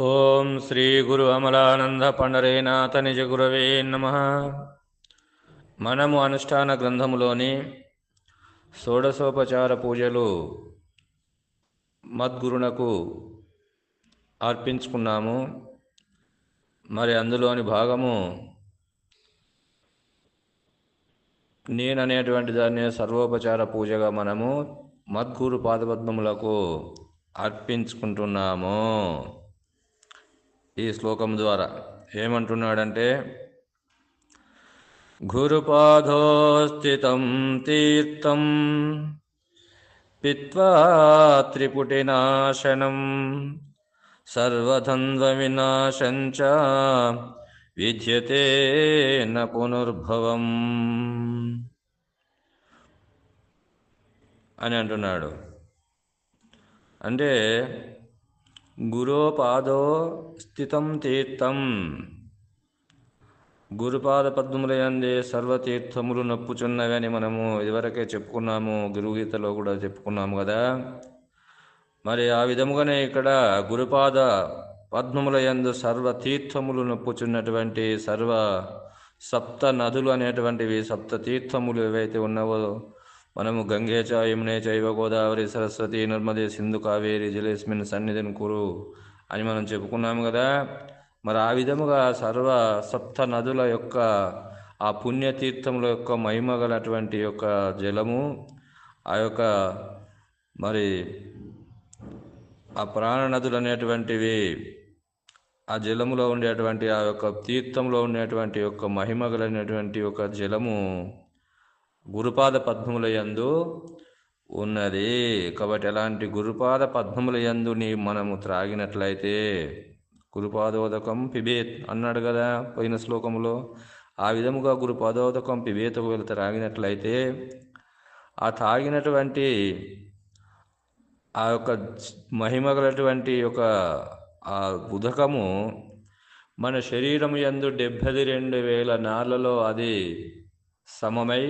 ఓం శ్రీ గురు అమలానంద పండరేనాథ నిజ గురవే నమ. మనము అనుష్ఠాన గ్రంథములోని షోడశోపచార పూజలు మద్గురునకు అర్పించుకున్నాము. మరి అందులోని భాగము నేననేటువంటి దాన్ని సర్వోపచార పూజగా మనము మద్గురు పాదపద్మములకు అర్పించుకుంటున్నాము. ఈ శ్లోకం ద్వారా ఏమంటున్నాడంటే గురుపాదోస్థితం తీర్థం పిత్వా త్రిపుటినాశనం సర్వధంద్వ వినాశంచ విద్యతే న పునర్భవం అని అంటున్నాడు. అంటే గురోపాదో స్థితం తీర్థం. గురుపాద పద్మములయందే సర్వతీర్థములు నొప్పుచున్నవని మనము ఇదివరకే చెప్పుకున్నాము గురుగీతలో కూడా చెప్పుకున్నాము కదా. మరి ఆ విధముగానే ఇక్కడ గురుపాద పద్మములయందు సర్వ తీర్థములు నొప్పుచున్నటువంటి సర్వ సప్త నదులు అనేటువంటివి సప్త తీర్థములు ఏవైతే ఉన్నావో మనము గంగే చ యమునే చైవ గోదావరి సరస్వతి నర్మదే సింధు కావేరి జలేస్మిన్ సన్నిధిని కురు అని మనం చెప్పుకున్నాము కదా. మరి ఆ విధముగా సర్వ సప్త నదుల యొక్క ఆ పుణ్యతీర్థముల యొక్క మహిమ గలటువంటి యొక్క జలము ఆ యొక్క మరి ఆ ప్రాణ నదులు అనేటువంటివి ఆ జలములో ఉండేటువంటి ఆ యొక్క తీర్థంలో ఉండేటువంటి యొక్క మహిమ గలైనటువంటి యొక్క జలము గురుపాద పద్మముల యందు ఉన్నది. కాబట్టి అలాంటి గురుపాద పద్మముల యందు నీ మనము త్రాగినట్లయితే గురుపాదోదకం పిబేత్ అన్నాడు కదా పోయిన శ్లోకములో. ఆ విధముగా గురుపాదోదకం పిబేతకు వీళ్ళు త్రాగినట్లయితే ఆ తాగినటువంటి ఆ యొక్క మహిమ గలటువంటి యొక్క ఆ ఉదకము మన శరీరం యందు డెబ్బది రెండు వేల నాళ్ళలో అది సమమై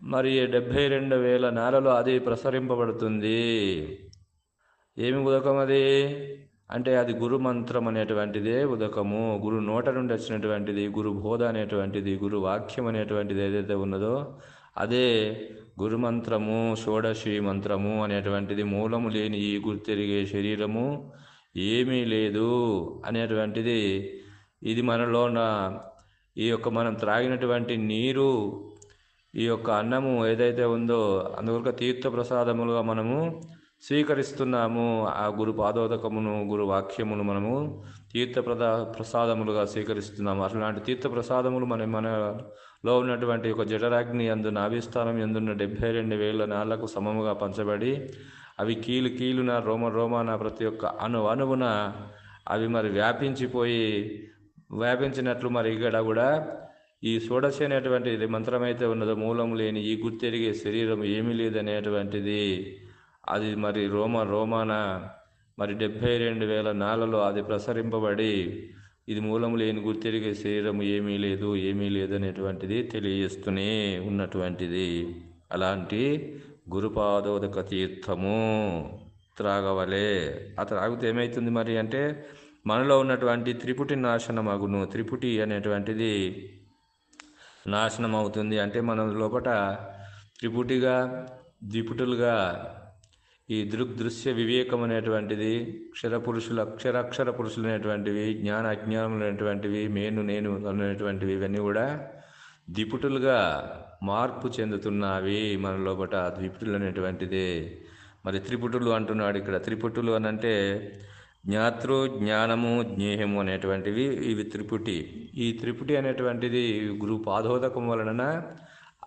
మరి డెబ్భై రెండు వేల నేలలో అది ప్రసరింపబడుతుంది. ఏమి ఉదకం అది? అంటే అది గురు మంత్రం అనేటువంటిదే ఉదకము. గురు నోట నుండి వచ్చినటువంటిది గురు బోధ అనేటువంటిది గురు వాక్యం అనేటువంటిది ఏదైతే ఉన్నదో అదే గురు మంత్రము షోడశి మంత్రము అనేటువంటిది మూలము లేని ఈ గురు తిరిగే శరీరము ఏమీ లేదు అనేటువంటిది ఇది మనలో ఈ యొక్క మనం త్రాగినటువంటి నీరు ఈ యొక్క అన్నము ఏదైతే ఉందో అందువల్ల తీర్థ ప్రసాదములుగా మనము స్వీకరిస్తున్నాము. ఆ గురు పాదోదకమును గురు వాక్యమును మనము తీర్థ ప్రదా ప్రసాదములుగా స్వీకరిస్తున్నాము. అట్లాంటి తీర్థ ప్రసాదములు మన మనలో ఉన్నటువంటి ఒక జఠరాగ్ని అందు నాభిస్థానం ఎందున్న డెబ్బై రెండు వేల నాళ్ళకు సమముగా పంచబడి అవి కీలు కీలున రోమ రోమాన ప్రతి ఒక్క అణు అణువున అవి మరి వ్యాపించిపోయి వ్యాపించినట్లు మరి ఇక్కడ కూడా ఈ షోడశి అనేటువంటిది మంత్రం అయితే ఉన్నదో మూలం లేని ఈ గుర్తెరిగే శరీరం ఏమీ లేదనేటువంటిది. అది మరి రోమ రోమాన మరి డెబ్భై రెండు వేల నాలలో అది ప్రసరింపబడి ఇది మూలం లేని గుర్తెరిగే శరీరం ఏమీ లేదు ఏమీ లేదనేటువంటిది తెలియజేస్తూనే ఉన్నటువంటిది. అలాంటి గురుపాదోదక తీర్థము త్రాగవలే. ఆ త్రాగితే ఏమవుతుంది మరి అంటే మనలో ఉన్నటువంటి త్రిపుటి నాశనమగును త్రిపుటి అనేటువంటిది నాశనం అవుతుంది అంటే మన లోపల త్రిపుటిగా ద్విపుటులుగా ఈ దృగ్దృశ్య వివేకం అనేటువంటిది క్షర పురుషులు అక్షరాక్షర పురుషులు అనేటువంటివి జ్ఞాన అజ్ఞానములు అనేటువంటివి మేను నేను అనేటువంటివి ఇవన్నీ కూడా ద్విపుటులుగా మార్పు చెందుతున్నవి మన లోపల ద్విపుటులు అనేటువంటిది. మరి త్రిపుటులు అంటున్నాడు ఇక్కడ. త్రిపుటులు అని అంటే జ్ఞాతృ జ్ఞానము జ్ఞేయము అనేటువంటివి ఇవి త్రిపుటి. ఈ త్రిపుటి అనేటువంటిది గురు పాదోదకం వలన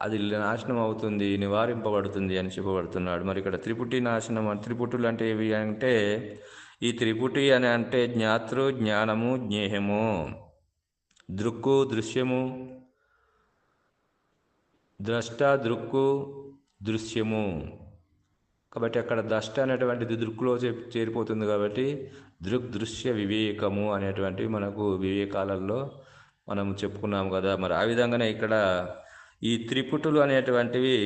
అది నాశనం అవుతుంది నివారింపబడుతుంది అని చెప్పబడుతున్నాడు. మరి ఇక్కడ త్రిపుటి నాశనం త్రిపుటులు అంటే ఏవి అంటే ఈ త్రిపుటి అని అంటే జ్ఞాతృ జ్ఞానము జ్ఞేయము. దృక్కు దృశ్యము ద్రష్ట దృక్కు దృశ్యము. కాబట్టి అక్కడ దష్ట అనేటువంటిది దృక్కులో చేరిపోతుంది కాబట్టి దృక్ దృశ్య వివేకము అనేటువంటివి మనకు వివేకాలలో మనం చెప్పుకున్నాము కదా. మరి ఆ విధంగానే ఇక్కడ ఈ త్రిపుటులు అనేటువంటివి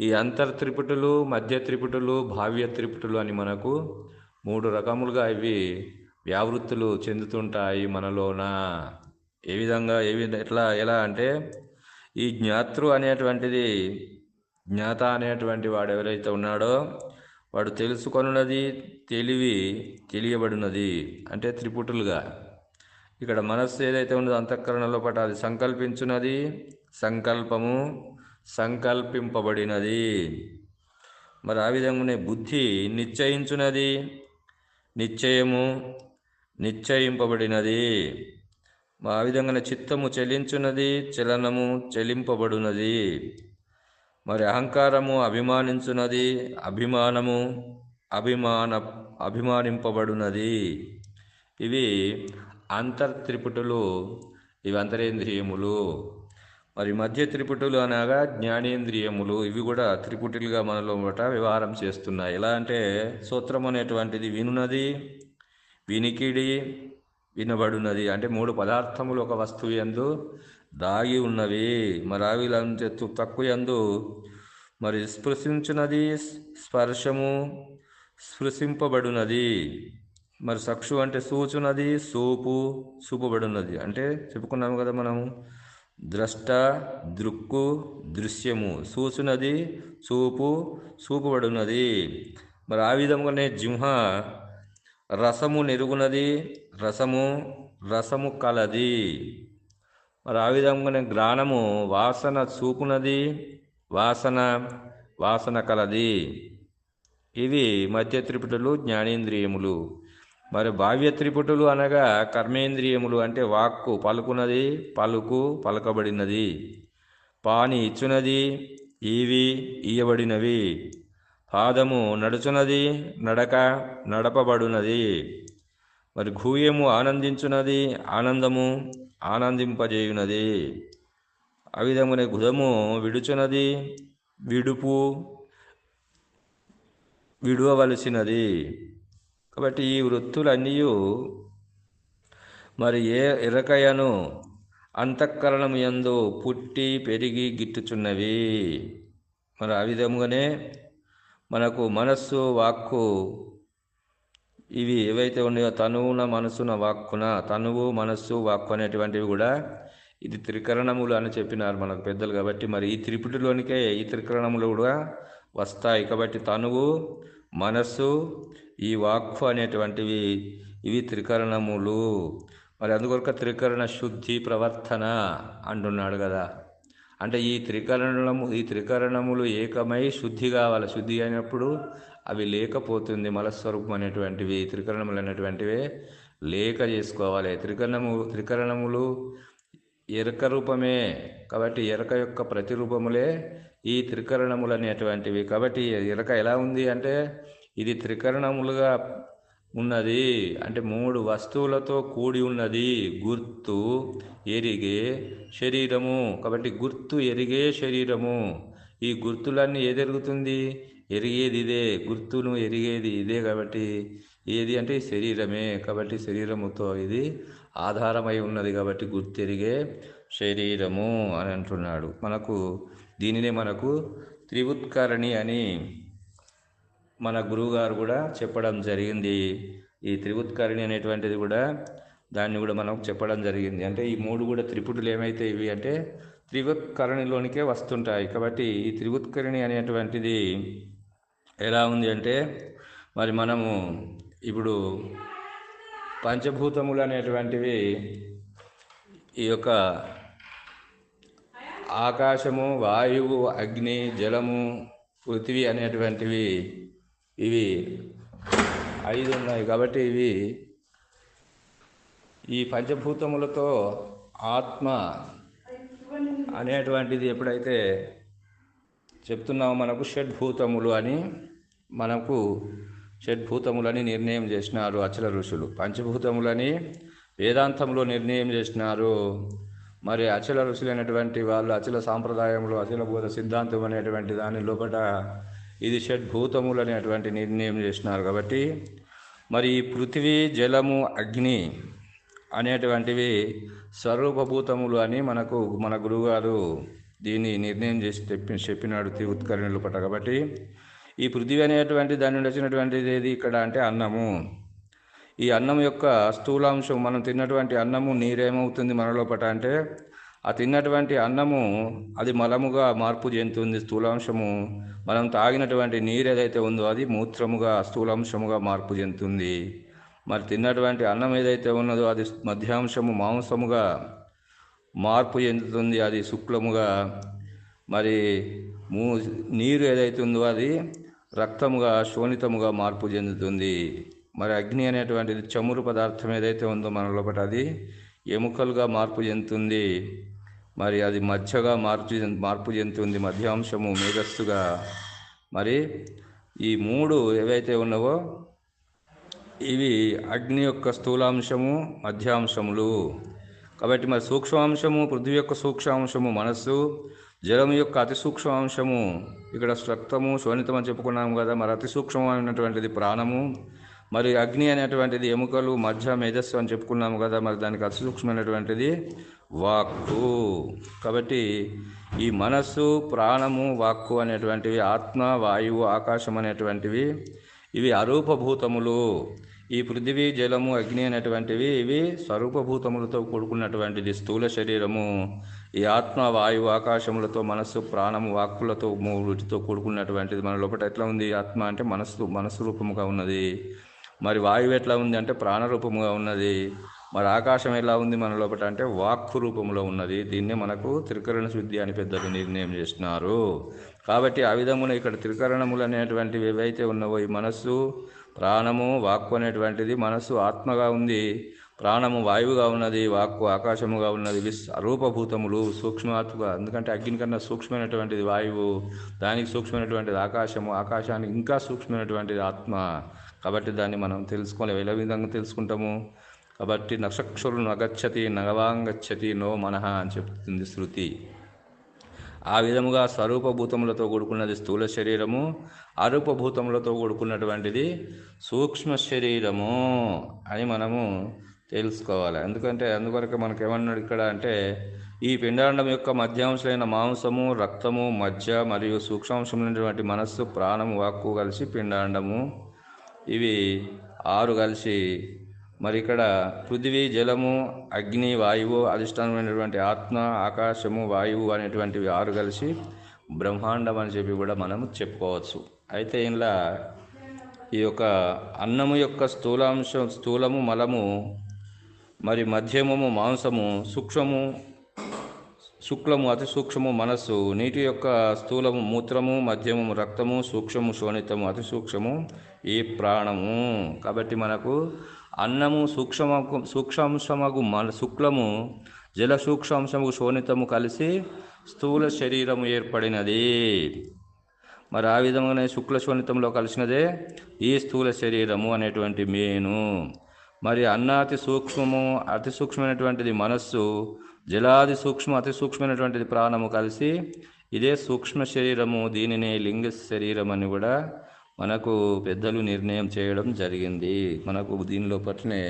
ఈ అంతర్ త్రిపుటులు మధ్య త్రిపుటులు భావ్య త్రిపుటులు అని మనకు మూడు రకములుగా ఇవి వ్యావృత్తులు చెందుతుంటాయి మనలోన. ఏ విధంగా ఏ విధ ఎట్లా ఎలా అంటే ఈ జ్ఞాతృ అనేటువంటిది జ్ఞాత అనేటువంటి వాడు ఎవరైతే ఉన్నాడో వాడు తెలుసుకొనున్నది తెలివి తెలియబడినది. అంటే త్రిపుటులుగా. ఇక్కడ మనస్సు ఏదైతే ఉన్నదో అంతఃకరణలో పాటు అది సంకల్పించున్నది సంకల్పము సంకల్పింపబడినది. మరి ఆ విధంగానే బుద్ధి నిశ్చయించున్నది నిశ్చయము నిశ్చయింపబడినది. ఆ విధంగానే చిత్తము చెలించున్నది చలనము చెలింపబడినది మరి అహంకారము అభిమానించున్నది అభిమానము అభిమాన అభిమానింపబడినది. ఇవి అంతర్త్రిపుటులు ఇవి అంతరేంద్రియములు. మరి మధ్య త్రిపుటులు అనగా జ్ఞానేంద్రియములు. ఇవి కూడా త్రిపుటులుగా మనలో బట వ్యవహారం చేస్తున్నాయి. ఎలా అంటే సూత్రం అనేటువంటిది వినున్నది వినికిడి వినబడున్నది అంటే మూడు పదార్థములు ఒక వస్తువు ఎందు దాగి ఉన్నవి. మరి అవిలంటే తక్కువ యందు మరి స్పృశించున్నది స్పర్శము స్పృశింపబడినది. మరి సక్షు అంటే సూచున్నది సూపు చూపబడున్నది అంటే చెప్పుకున్నాము కదా మనము ద్రష్ట దృక్కు దృశ్యము సూచున్నది చూపు చూపబడున్నది మరి ఆ విధంగానే జింహ రసము నెరుగునది రసము రసము కలది. మరి ఆ విధంగానే జ్ఞానము వాసన చూపునది వాసన వాసన కలది. ఇవి మధ్య త్రిపుటులు జ్ఞానేంద్రియములు. మరి భావ్య త్రిపుటులు అనగా కర్మేంద్రియములు అంటే వాక్కు పలుకున్నది పలుకు పలకబడినది. పాని ఇచ్చునది ఈవి ఇయ్యబడినవి పాదము నడుచున్నది నడక నడపబడునది. మరి గూయము ఆనందించున్నది ఆనందము. ఆనందింపజేయునది. ఆ విధమునే గుదము విడుచున్నది విడుపు విడువవలసినది. కాబట్టి ఈ వృత్తులన్నీ మరి ఏ ఇరకయను అంతఃకరణము యందు పుట్టి పెరిగి గిట్టుచున్నవి. మరి ఆ విధముగానే మనకు మనస్సు వాక్కు ఇవి ఏవైతే ఉన్నాయో తనువున మనసున వాక్కున తనువు మనస్సు వాక్కు అనేటువంటివి కూడా ఇది త్రికరణములు అని చెప్పినారు మనకు పెద్దలు కాబట్టి. మరి ఈ త్రిపుటిలోనికే ఈ త్రికరణములు కూడా వస్తాయి కాబట్టి తనువు మనస్సు ఈ వాక్కు అనేటువంటివి ఇవి త్రికరణములు. మరి అందుకొరక త్రికరణ శుద్ధి ప్రవర్తన అంటున్నాడు కదా. అంటే ఈ త్రికరణము ఈ త్రికరణములు ఏకమై శుద్ధి కావాలి. శుద్ధి అయినప్పుడు అవి లేకపోతుంది మలస్వరూపం అనేటువంటివి త్రికరణములు అనేటువంటివి లేక చేసుకోవాలి. త్రికరణము త్రికరణములు ఎరక రూపమే కాబట్టి ఎరక యొక్క ప్రతిరూపములే ఈ త్రికరణములు అనేటువంటివి. కాబట్టి ఎరక ఎలా ఉంది అంటే ఇది త్రికరణములుగా ఉన్నది. అంటే మూడు వస్తువులతో కూడి ఉన్నది. గుర్తు ఎరిగే శరీరము. కాబట్టి గుర్తు ఎరిగే శరీరము. ఈ గుర్తులన్నీ ఏదెరుగుతుంది ఎరిగేది ఇదే. గుర్తును ఎరిగేది ఇదే కాబట్టి ఏది అంటే శరీరమే. కాబట్టి శరీరముతో ఇది ఆధారమై ఉన్నది కాబట్టి గుర్తెరిగే శరీరము అని అంటున్నాడు. మనకు దీనినే మనకు త్రివుత్కరణి అని మన గురువుగారు కూడా చెప్పడం జరిగింది. ఈ త్రివుత్కరిణి అనేటువంటిది కూడా దాన్ని కూడా మనం చెప్పడం జరిగింది. అంటే ఈ మూడు కూడా త్రిపుటులు ఏమైతే ఇవి అంటే త్రివుత్కరణిలోనికే వస్తుంటాయి. కాబట్టి ఈ త్రివుత్కరిణి అనేటువంటిది ఎలా ఉంది అంటే మరి మనము ఇప్పుడు పంచభూతములు అనేటువంటివి ఈ యొక్క ఆకాశము వాయువు అగ్ని జలము పృథివీ అనేటువంటివి ఇవి ఐదు ఉన్నాయి కాబట్టి ఇవి ఈ పంచభూతములతో ఆత్మ అనేటువంటిది ఎప్పుడైతే చెప్తున్నామో మనకు షడ్భూతములు అని మనకు షడ్భూతములని నిర్ణయం చేసినారు అచల ఋషులు. పంచభూతములని వేదాంతంలో నిర్ణయం చేసినారు. మరి అచల ఋషులైనటువంటి వాళ్ళు అచల సాంప్రదాయంలో అచల బోధ సిద్ధాంతం అనేటువంటి దాని లోపల ఇది షడ్భూతములు అనేటువంటి నిర్ణయం చేసినారు కాబట్టి మరి ఈ పృథివీ జలము అగ్ని అనేటువంటివి స్వరూపభూతములు అని మనకు మన గురువుగారు దీన్ని నిర్ణయం చేసి చెప్పి చెప్పినాడు త్రివుత్కరణులు పట్ట కాబట్టి ఈ పృథివీ అనేటువంటి దాని నుండి వచ్చినటువంటిది ఏది ఇక్కడ అంటే అన్నము. ఈ అన్నం యొక్క స్థూలాంశం మనం తిన్నటువంటి అన్నము నీరేమవుతుంది మన లోపట అంటే ఆ తిన్నటువంటి అన్నము అది మలముగా మార్పు చెందుతుంది స్థూలాంశము. మనం తాగినటువంటి నీరు ఏదైతే ఉందో అది మూత్రముగా స్థూలాంశముగా మార్పు చెందుతుంది. మరి తిన్నటువంటి అన్నం ఏదైతే ఉన్నదో అది మధ్యాంశము మాంసముగా మార్పు చెందుతుంది అది శుక్లముగా. మరి మూ నీరు ఏదైతే ఉందో అది రక్తముగా శోణితముగా మార్పు చెందుతుంది. మరి అగ్ని అనేటువంటిది చమురు పదార్థం ఏదైతే ఉందో మన లోపల అది ఎముకలుగా మార్పు చెందుతుంది. మరి అది మధ్యగా మార్పు మార్పు చెందుతుంది మధ్యాంశము మేధస్సుగా మరి ఈ మూడు ఏవైతే ఉన్నావో ఇవి అగ్ని యొక్క స్థూలాంశము మధ్యాంశములు. కాబట్టి మరి సూక్ష్మాంశము పృథ్వీ యొక్క సూక్ష్మాంశము మనస్సు జలము యొక్క అతి సూక్ష్మాంశము. ఇక్కడ రక్తము శోణితం అని చెప్పుకున్నాము కదా. మరి అతి సూక్ష్మమైనటువంటిది ప్రాణము. మరి అగ్ని అనేటువంటిది ఎముకలు మధ్య మేధస్సు అని చెప్పుకున్నాము కదా మరి దానికి అతిసూక్ష్మమైనటువంటిది వాక్కు. కాబట్టి ఈ మనస్సు ప్రాణము వాక్కు అనేటువంటివి ఆత్మ వాయువు ఆకాశం అనేటువంటివి ఇవి అరూపభూతములు. ఈ పృథివీ జలము అగ్ని అనేటువంటివి ఇవి స్వరూపభూతములతో కూడుకున్నటువంటిది స్థూల శరీరము. ఈ ఆత్మ వాయువు ఆకాశములతో మనస్సు ప్రాణము వాక్కులతో మూడుతో కూడుకున్నటువంటిది. మన లోపల ఎట్లా ఉంది? ఆత్మ అంటే మనస్సు మనస్సు రూపముగా ఉన్నది. మరి వాయువు ఎట్లా ఉంది అంటే ప్రాణరూపముగా ఉన్నది. మరి ఆకాశం ఎలా ఉంది మన లోపల అంటే వాక్కు రూపంలో ఉన్నది. దీన్నే మనకు త్రికరణ శుద్ధి అని పెద్దలు నిర్ణయం చేస్తున్నారు. కాబట్టి ఆ విధమున ఇక్కడ త్రికరణములు అనేటువంటివి ఏవైతే ఉన్నావో ఈ మనస్సు ప్రాణము వాక్కు అనేటువంటిది మనస్సు ఆత్మగా ఉంది. ప్రాణము వాయువుగా ఉన్నది వాక్కు ఆకాశముగా ఉన్నది విస్ రూపభూతములు సూక్ష్మాత్మగా ఎందుకంటే అగ్ని కన్నా సూక్ష్మమైనటువంటిది వాయువు దానికి సూక్ష్మమైనటువంటిది ఆకాశము ఆకాశానికి ఇంకా సూక్ష్మమైనటువంటిది ఆత్మ. కాబట్టి దాన్ని మనం తెలుసుకోవాలి ఏ విధంగా తెలుసుకుంటాము? కాబట్టి నక్షక్షులు నగచ్చతి నగవాంగచ్చతి నో మనహ అని చెప్తుంది శృతి. ఆ విధముగా స్వరూపభూతములతో కూడుకున్నది స్థూల శరీరము అరూపభూతములతో కూడుకున్నటువంటిది సూక్ష్మ శరీరము అని మనము తెలుసుకోవాలి. ఎందుకంటే అందువరకు మనకు ఏమన్నాడు ఇక్కడ అంటే ఈ పిండాండం యొక్క మధ్యాంశమైన మాంసము రక్తము మధ్య మరియు సూక్ష్మాంశమైనటువంటి మనస్సు ప్రాణము వాక్కు కలిసి పిండాండము ఇవి ఆరు కలిసి మరి ఇక్కడ పృథివీ జలము అగ్ని వాయువు అధిష్టానమైనటువంటి ఆత్మ ఆకాశము వాయువు అనేటువంటివి ఆరు కలిసి బ్రహ్మాండం అని చెప్పి కూడా మనం చెప్పుకోవచ్చు. అయితే ఇలా ఈ యొక్క అన్నము యొక్క స్థూలాంశం స్థూలము మలము మరి మధ్యమము మాంసము సూక్ష్మము శుక్లము అతి సూక్ష్మము మనస్సు. నీటి యొక్క స్థూలము మూత్రము మద్యము రక్తము సూక్ష్మము శోణితము అతి సూక్ష్మము ఈ ప్రాణము. కాబట్టి మనకు అన్నము సూక్ష్మ సూక్ష్మాంశమగు మన శుక్లము జల సూక్ష్మాంశము శోణితము కలిసి స్థూల శరీరము ఏర్పడినది. మరి ఆ విధంగానే శుక్ల శోణితంలో కలిసినదే ఈ స్థూల శరీరము అనేటువంటి మేను. మరి అన్నాతి సూక్ష్మము అతి సూక్ష్మమైనటువంటిది మనస్సు. జలాది సూక్ష్మ అతి సూక్ష్మమైనటువంటిది ప్రాణము కలిసి ఇదే సూక్ష్మ శరీరము దీనినే లింగ శరీరం అని కూడా మనకు పెద్దలు నిర్ణయం చేయడం జరిగింది. మనకు దీనిలో పట్లనే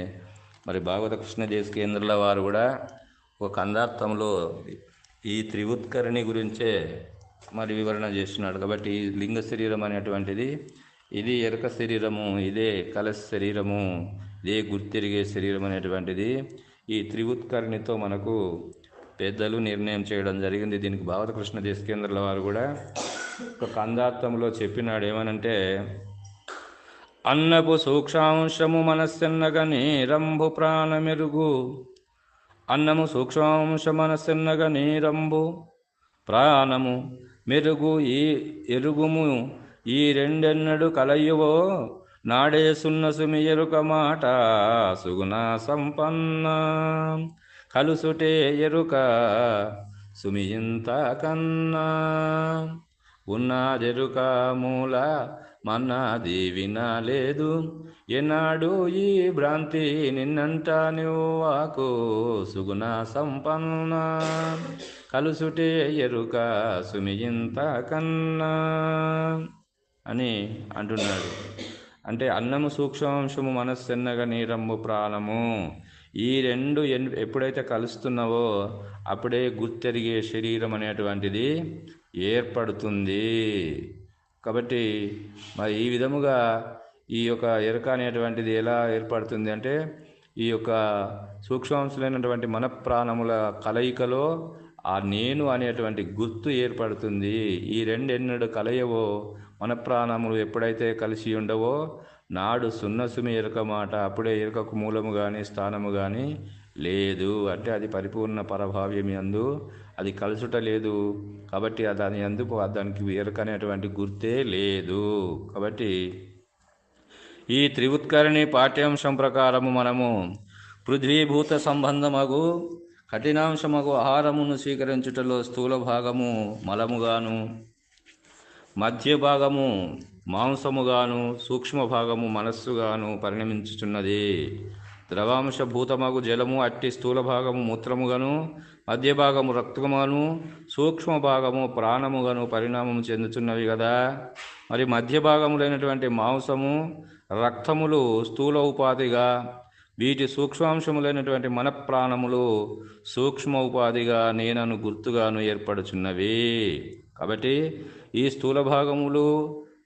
మరి భాగవత కృష్ణదేశ కేంద్రాల వారు కూడా ఒక కందార్థంలో ఈ త్రివుత్కరిణి గురించే మరి వివరణ చేస్తున్నాడు కాబట్టి ఈ లింగ శరీరం అనేటువంటిది ఇది ఎరక శరీరము ఇదే కలశ శరీరము ఇదే గుర్తిరిగే శరీరం అనేటువంటిది ఈ త్రివుత్కరణితో మనకు పెద్దలు నిర్ణయం చేయడం జరిగింది. దీనికి భావత కృష్ణ దేశకేంద్రుల వారు కూడా ఒక కందార్థంలో చెప్పినాడు. ఏమనంటే అన్నపు సూక్ష్మాంశము మనస్సెన్నగ నీరంబు ప్రాణమెరుగు. అన్నము సూక్ష్మాంశ మనస్సెన్నగ నీరంబు ప్రాణము మెరుగు ఈ ఎరుగుము. ఈ రెండెన్నడు కలయువో నాడే సున్న సుమి ఎరుక మాట సుగుణ సంపన్న. కలుసుటే ఎరుక సుమి ఇంత కన్నా. ఉన్నదెరుక మూల మన్నాది వినలేదు ఎన్నాడు ఈ భ్రాంతి నిన్నంట నువ్వాకు సుగుణ సంపన్న. కలుసుటే ఎరుక సుమియింత కన్నా అని అంటున్నాడు. అంటే అన్నము సూక్ష్మాంశము మనస్సెన్నగ నీరమ్ము ప్రాణము. ఈ రెండు ఎన్- ఎప్పుడైతే కలుస్తున్నావో అప్పుడే గుర్తెరిగే శరీరం అనేటువంటిది ఏర్పడుతుంది. కాబట్టి మరి ఈ విధముగా ఈ యొక్క ఎరుక అనేటువంటిది ఎలా ఏర్పడుతుంది అంటే ఈ యొక్క సూక్ష్మాంశులైనటువంటి మన ప్రాణముల కలయికలో ఆ నేను అనేటువంటి గుర్తు ఏర్పడుతుంది. ఈ రెండు ఎన్నడు కలయవో మన ప్రాణములు ఎప్పుడైతే కలిసి ఉండవో నాడు సున్నసుమి ఎరుక మాట అప్పుడే ఎరుకకు మూలము కానీ స్థానము కానీ లేదు. అంటే అది పరిపూర్ణ పరభావ్యం ఎందు అది కలుసుట లేదు. కాబట్టి దాని ఎందుకు దానికి ఎరుక అనేటువంటి గుర్తే లేదు. కాబట్టి ఈ త్రివుత్కరణి పాఠ్యాంశం ప్రకారము మనము పృథ్వీభూత సంబంధమగు కఠినాంశమగు ఆహారమును స్వీకరించుటలో స్థూల భాగము మలముగాను మధ్య భాగము మాంసముగాను సూక్ష్మ భాగము మనస్సుగాను పరిణమించుచున్నది. ద్రవాంశ భూతమగు జలము అట్టి స్థూల భాగము మూత్రముగాను మధ్య భాగము రక్తముగాను సూక్ష్మ భాగము ప్రాణముగాను పరిణామం చెందుతున్నవి కదా మరి మధ్య భాగములైనటువంటి మాంసము రక్తములు స్థూల ఉపాధిగా వీటి సూక్ష్మాంశములైనటువంటి మన ప్రాణములు సూక్ష్మ ఉపాధిగా నేనను గుర్తుగాను ఏర్పడుచున్నవి. కాబట్టి ఈ స్థూల భాగములు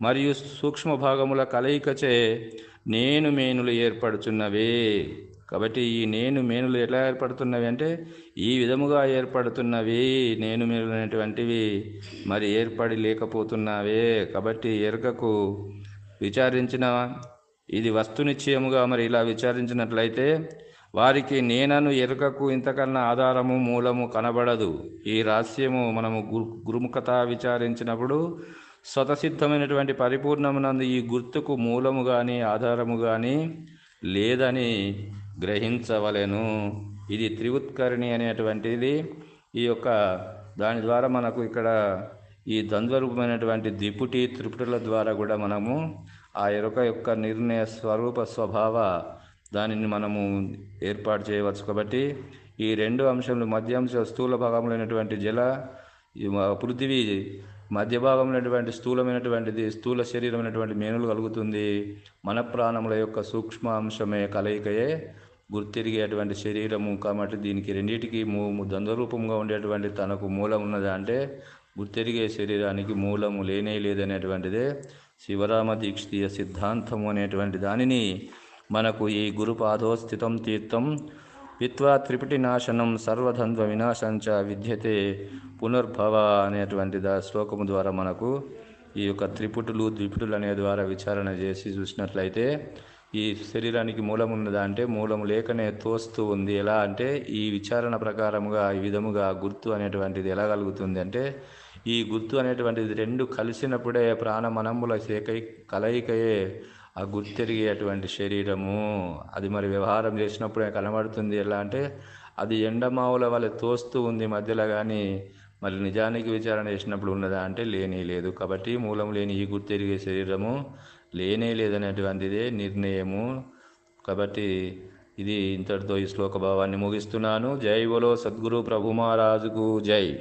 మరియు సూక్ష్మ భాగముల కలయికచే నేను మేనులు ఏర్పడుచున్నవి. కాబట్టి ఈ నేను మేనులు ఎలా ఏర్పడుతున్నవి అంటే ఈ విధముగా ఏర్పడుతున్నవి నేను మేనులు మరి ఏర్పడి లేకపోతున్నవే. కాబట్టి ఎరుకకు విచారించిన ఇది వస్తునిశ్చయముగా మరి ఇలా విచారించినట్లయితే వారికి నేనను ఎరుకకు ఇంతకన్నా ఆధారము మూలము కనబడదు. ఈ రహస్యము మనము గురు గురుముఖత విచారించినప్పుడు స్వతసిద్ధమైనటువంటి పరిపూర్ణమునందు ఈ గుర్తుకు మూలము కానీ ఆధారము కానీ లేదని గ్రహించవలెను. ఇది త్రివుత్కరిణి అనేటువంటిది. ఈ యొక్క దాని ద్వారా మనకు ఇక్కడ ఈ ద్వంద్వరూపమైనటువంటి దిపుటి త్రిపుటుల ద్వారా కూడా మనము ఆ ఎరుక యొక్క నిర్ణయ స్వరూప స్వభావ దానిని మనము ఏర్పాటు చేయవచ్చు. కాబట్టి ఈ రెండు అంశములు మధ్యాంశ స్థూల భాగంలోనటువంటి జల పృథివీ మధ్య భాగమైనటువంటి స్థూలమైనటువంటిది స్థూల శరీరమైనటువంటి మేనులు కలుగుతుంది. మన ప్రాణముల యొక్క సూక్ష్మ అంశమే కలయికయే. గుర్తిరిగేటువంటి శరీరము కాబట్టి దీనికి రెండింటికి మూ ద్వంద్వరూపంగా ఉండేటువంటి తనకు మూలం ఉన్నదా అంటే గుర్తెరిగే శరీరానికి మూలము లేనే లేదనేటువంటిదే. శివరామ దీక్షితీయ సిద్ధాంతము అనేటువంటి దానిని మనకు ఈ గురుపాదోస్థితం తీర్థం విత్వా త్రిపుటి నాశనం సర్వధన్వ వినాశంచ విద్యతే పునర్భవ అనేటువంటి దా శ్లోకము ద్వారా మనకు ఈ యొక్క త్రిపుటులు ద్విపుటులు అనే ద్వారా విచారణ చేసి చూసినట్లయితే ఈ శరీరానికి మూలం ఉన్నదా అంటే మూలం లేకనే తోస్తూ ఉంది. ఎలా అంటే ఈ విచారణ ప్రకారముగా ఈ విధముగా గుర్తు అనేటువంటిది ఎలా కలుగుతుంది అంటే ఈ గుర్తు అనేటువంటిది రెండు కలిసినప్పుడే ప్రాణమనముల సేకై కలయికయే ఆ గుర్తెరిగేటువంటి శరీరము. అది మరి వ్యవహారం చేసినప్పుడే కనబడుతుంది. ఎలా అంటే అది ఎండమావుల వల్ల తోస్తూ ఉంది మధ్యలో కానీ మరి నిజానికి విచారణ చేసినప్పుడు ఉన్నదా అంటే లేనే లేదు. కాబట్టి మూలం లేని ఈ గుర్తెరిగే శరీరము లేనే లేదనేటువంటిదే నిర్ణయము. కాబట్టి ఇది ఇంతటితో ఈ శ్లోక భావాన్ని ముగిస్తున్నాను. జై బోలో సద్గురు ప్రభు మహారాజుకు జై.